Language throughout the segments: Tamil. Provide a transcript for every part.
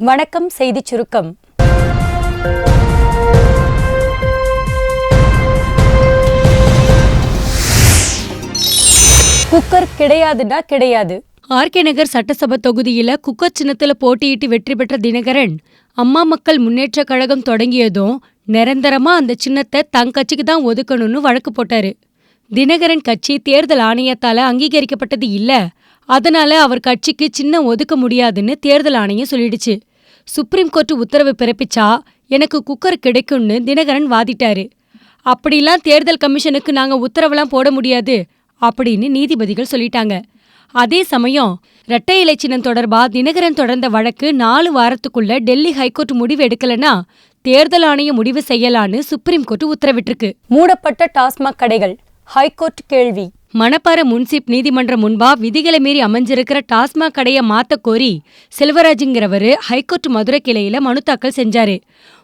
வணக்கம் செய்திச் சுருக்கம். குக்கர் கிடையாதுன்னா கிடையாது. ஆர்கே நகர் சட்டசபை தொகுதியில குக்கர் சின்னத்துல போட்டியிட்டு வெற்றி பெற்ற தினகரன் அம்மா மக்கள் முன்னேற்ற கழகம் தொடங்கியதும் நிரந்தரமா அந்த சின்னத்தை தன் கட்சிக்கு தான் ஒதுக்கணும்னு வழக்கு போட்டாரு. தினகரன் கட்சி தேர்தல் ஆணையத்தால அங்கீகரிக்கப்பட்டது இல்ல. அதனால அவர் கட்சிக்கு சின்னம் ஒதுக்க முடியாதுன்னு தேர்தல் ஆணையம் சொல்லிடுச்சு. சுப்ரீம் கோர்ட் உத்தரவு பிறப்பிச்சா எனக்கு குக்கர் கிடைக்கும்னு தினகரன் வாதிட்டாரு. அப்படிலாம் தேர்தல் கமிஷனுக்கு நாங்க உத்தரவெல்லாம் போட முடியாது அப்படின்னு நீதிபதிகள் சொல்லிட்டாங்க. அதே சமயம் இரட்டை இலை சின்னம் தொடர்பா தினகரன் தொடர்ந்த வழக்கு நாலு வாரத்துக்குள்ள டெல்லி ஹைகோர்ட் முடிவு எடுக்கலனா தேர்தல் ஆணையம் முடிவு செய்யலான்னு சுப்ரீம் கோர்ட் உத்தரவிட்டிருக்கு. மூடப்பட்ட டாஸ்மாக் கடைகள். ஹைகோர்ட் கேள்வி. மணப்பாறை முன்சிப் நீதிமன்றம் முன்பா விதிகளை மீறி அமைஞ்சிருக்கிற டாஸ்மாக் கடையை மாத்த கோரி செல்வராஜுங்கிறவரு ஹைகோர்ட் மதுரை கிளையில மனு தாக்கல் செஞ்சாரு.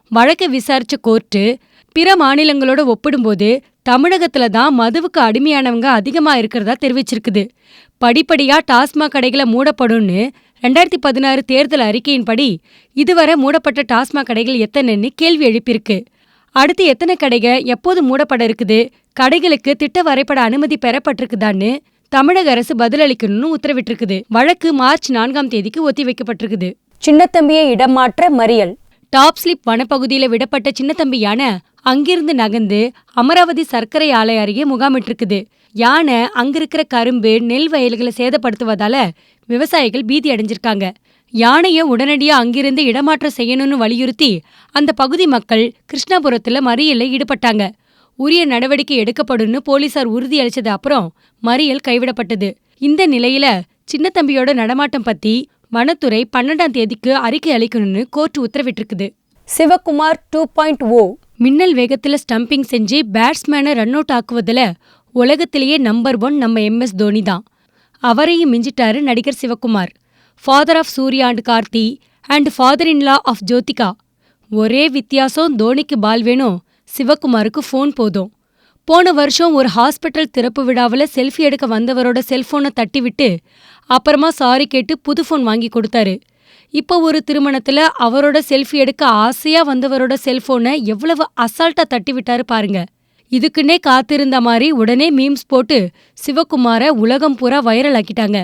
வழக்கை விசாரிச்ச கோர்ட்டு பிற மாநிலங்களோட ஒப்பிடும்போது தமிழகத்துல தான் மதுவுக்கு அடிமையானவங்க அதிகமா இருக்கிறதா தெரிவிச்சிருக்குது. படிப்படியா டாஸ்மாக் கடைகளை மூடப்படும்னு ரெண்டாயிரத்தி பதினாறு தேர்தல் அறிக்கையின்படி இதுவரை மூடப்பட்ட டாஸ்மாக் கடைகள் எத்தனைன்னு கேள்வி எழுப்பியிருக்கு. அடுத்து எத்தனை கடைக எப்போது மூடப்பட இருக்குது? கடைகளுக்கு திட்ட வரைபட அனுமதி பெறப்பட்டிருக்குதான்னு தமிழக அரசு பதிலளிக்கணும்னு உத்தரவிட்டிருக்குது. வழக்கு மார்ச் நான்காம் தேதிக்கு ஒத்திவைக்கப்பட்டிருக்குது. சின்னத்தம்பியை இடமாற்ற மறியல். டாப் ஸ்லிப் வனப்பகுதியில விடப்பட்ட சின்னத்தம்பி யானை அங்கிருந்து நகர்ந்து அமராவதி சர்க்கரை ஆலை அருகே முகாமிட்டிருக்குது. யானை அங்க இருக்கிற கரும்பு நெல் வயல்களை சேதப்படுத்துவதால விவசாயிகள் பீதி அடைஞ்சிருக்காங்க. யானையை உடனடியா அங்கிருந்து இடமாற்றம் செய்யணும்னு வலியுறுத்தி அந்த பகுதி மக்கள் கிருஷ்ணாபுரத்துல மறியல்ல ஈடுபட்டாங்க. உரிய நடவடிக்கை எடுக்கப்படும்னு போலீசார் உறுதியளிச்சது அப்புறம் மறியல் கைவிடப்பட்டது. இந்த நிலையில சின்னத்தம்பியோட நடமாட்டம் பத்தி வனத்துறை பன்னெண்டாம் தேதிக்கு அறிக்கை அளிக்கணும்னு court உத்தரவிட்டிருக்குது. Sivakumar two point O. மின்னல் வேகத்துல ஸ்டம்பிங் செஞ்சு பேட்ஸ்மேனை ரன் அவுட் ஆக்குவதுல உலகத்திலேயே நம்பர் ஒன் நம்ம எம்எஸ் தோனி தான். அவரையும் மிஞ்சிட்டாரு நடிகர் Sivakumar. Father of Suriya and Karthi and father in law of Jyothika ஒரே வித்தியாசம் தோனிக்கு பால் வேணும். சிவகுமாருக்கு ஃபோன் போதும். போன வருஷம் ஒரு ஹாஸ்பிட்டல் திறப்பு விழாவில் செல்ஃபி எடுக்க வந்தவரோட செல்போனை தட்டி விட்டு அப்புறமா சாரி கேட்டு புது ஃபோன் வாங்கி கொடுத்தாரு. இப்போ ஒரு திருமணத்துல அவரோட செல்ஃபி எடுக்க ஆசையா வந்தவரோட செல்ஃபோனை எவ்வளவு அசால்ட்டா தட்டி விட்டாரு பாருங்க. இதுக்குன்னே காத்திருந்த மாதிரி உடனே மீம்ஸ் போட்டு சிவகுமாரை உலகம் பூரா வைரல் ஆக்கிட்டாங்க.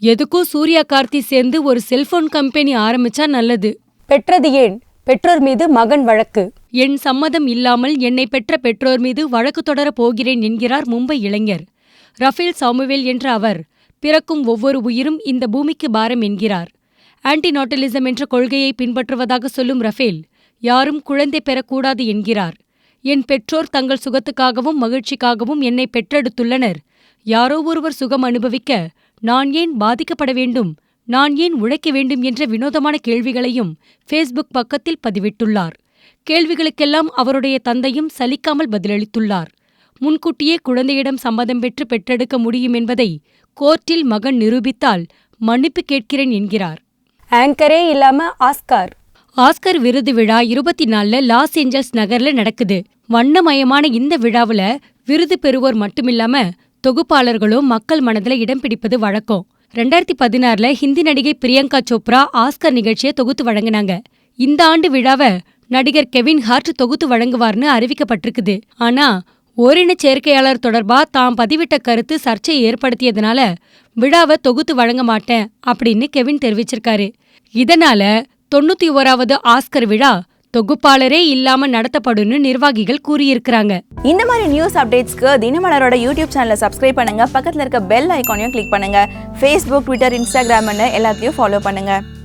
எதுக்கும் சூர்யா கார்த்தி சேர்ந்து ஒரு செல்போன் கம்பெனி ஆரம்பிச்சா நல்லது. பெற்றது ஏன்? பெற்றோர் மீது மகன் வழக்கு. என் சம்மதம் இல்லாமல் என்னை பெற்ற பெற்றோர் மீது வழக்கு தொடரப் போகிறேன் என்கிறார் மும்பை இளைஞர். ரஃபேல் சாமுவேல் என்ற அவர் பிறக்கும் ஒவ்வொரு உயிரும் இந்த பூமிக்கு பாரம் என்கிறார். ஆன்டிநாட்டலிசம் என்ற கொள்கையை பின்பற்றுவதாக சொல்லும் ரஃபேல் யாரும் குழந்தை பெறக்கூடாது என்கிறார். என் பெற்றோர் தங்கள் சுகத்துக்காகவும் மகிழ்ச்சிக்காகவும் என்னை பெற்றெடுத்துள்ளனர். யாரோ ஒருவர் சுகம் அனுபவிக்க நான் ஏன் பாதிக்கப்பட வேண்டும்? நான் ஏன் உழைக்க வேண்டும் என்ற வினோதமான கேள்விகளையும் ஃபேஸ்புக் பக்கத்தில் பதிவிட்டுள்ளார். கேள்விகளுக்கெல்லாம் அவருடைய தந்தையும் சலிக்காமல் பதிலளித்துள்ளார். முன்கூட்டியே குழந்தையிடம் சம்மதம் பெற்று பெற்றெடுக்க முடியும் என்பதை கோர்ட்டில் மகன் நிரூபித்தால் மன்னிப்பு கேட்கிறேன் என்கிறார். ஆங்கரே இல்லாம ஆஸ்கார். ஆஸ்கர் விருது விழா இருபத்தி நாலுல லாஸ் ஏஞ்சல்ஸ் நகர்ல நடக்குது. வண்ணமயமான இந்த விழாவுல விருது பெறுவோர் மட்டுமில்லாம தொகுப்பாளர்களும் மக்கள் மனதுல இடம் பிடிப்பது வழக்கம். ரெண்டாயிரத்தி பதினாறுல ஹிந்தி நடிகை பிரியங்கா சோப்ரா ஆஸ்கர் நிகழ்ச்சியை தொகுத்து வழங்கினாங்க. இந்த ஆண்டு விழாவை நடிகர் கெவின் ஹார்ட் தொகுத்து வழங்குவார்னு அறிவிக்கப்பட்டிருக்குது. ஆனா ஓரின சேர்க்கையாளர் தொடர்பா தாம் பதிவிட்ட கருத்து சர்ச்சையை ஏற்படுத்தியதுனால விழாவை தொகுத்து வழங்க மாட்டேன் அப்படின்னு கெவின் தெரிவிச்சிருக்காரு. இதனால தொண்ணூத்தி ஓராவது ஆஸ்கர் விழா தொகுப்பாளரே இல்லாம நடத்தப்படும்னு நிர்வாகிகள் கூறியிருக்கிறாங்க. இந்த மாதிரி நியூஸ் அப்டேட்ஸ்க்கு தினமலரோட யூடியூப் சேனலை சப்ஸ்கிரைப் பண்ணுங்க. பக்கத்துல இருக்க பெல் ஐக்கானையும் கிளிக் பண்ணுங்க. ஃபேஸ்புக் ட்விட்டர் இன்ஸ்டாகிராம்னு எல்லாத்தையும் ஃபாலோ பண்ணுங்க.